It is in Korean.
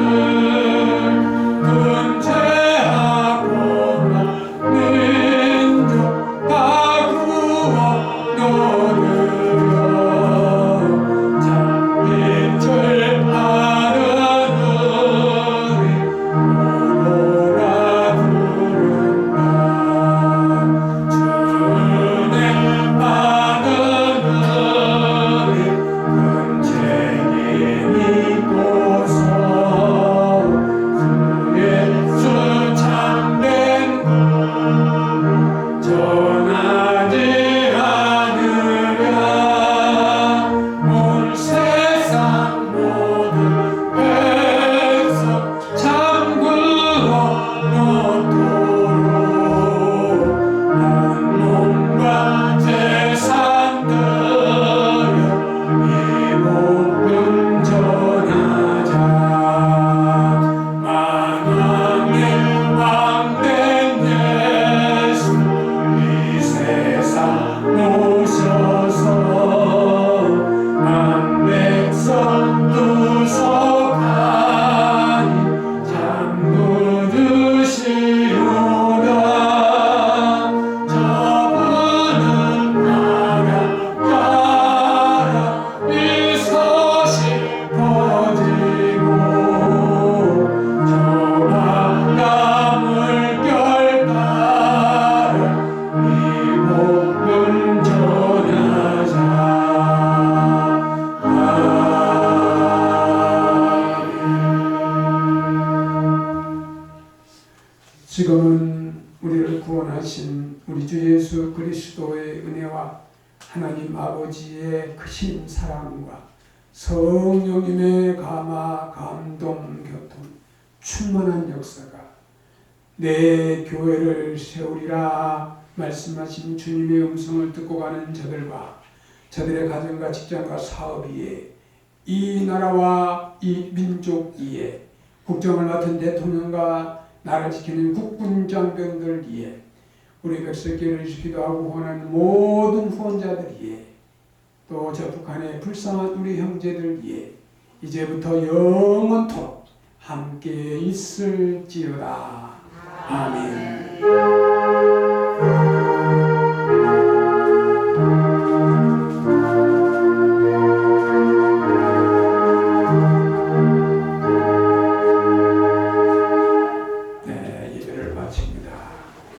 Amen. I day. 구원하신 우리 주 예수 그리스도의 은혜와 하나님 아버지의 크신 사랑과 성령님의 감화 감동 교통 충만한 역사가 내 교회를 세우리라 말씀하신 주님의 음성을 듣고 가는 저들과 저들의 가정과 직장과 사업 위에 이 나라와 이 민족 위에 국정을 맡은 대통령과 나라를 지키는 국군 장병들 위에 우리 백성교를 지키기도 하고 후원하는 모든 후원자들 위에 또저 북한의 불쌍한 우리 형제들 위에 이제부터 영원토록 함께 있을지어다. 아멘.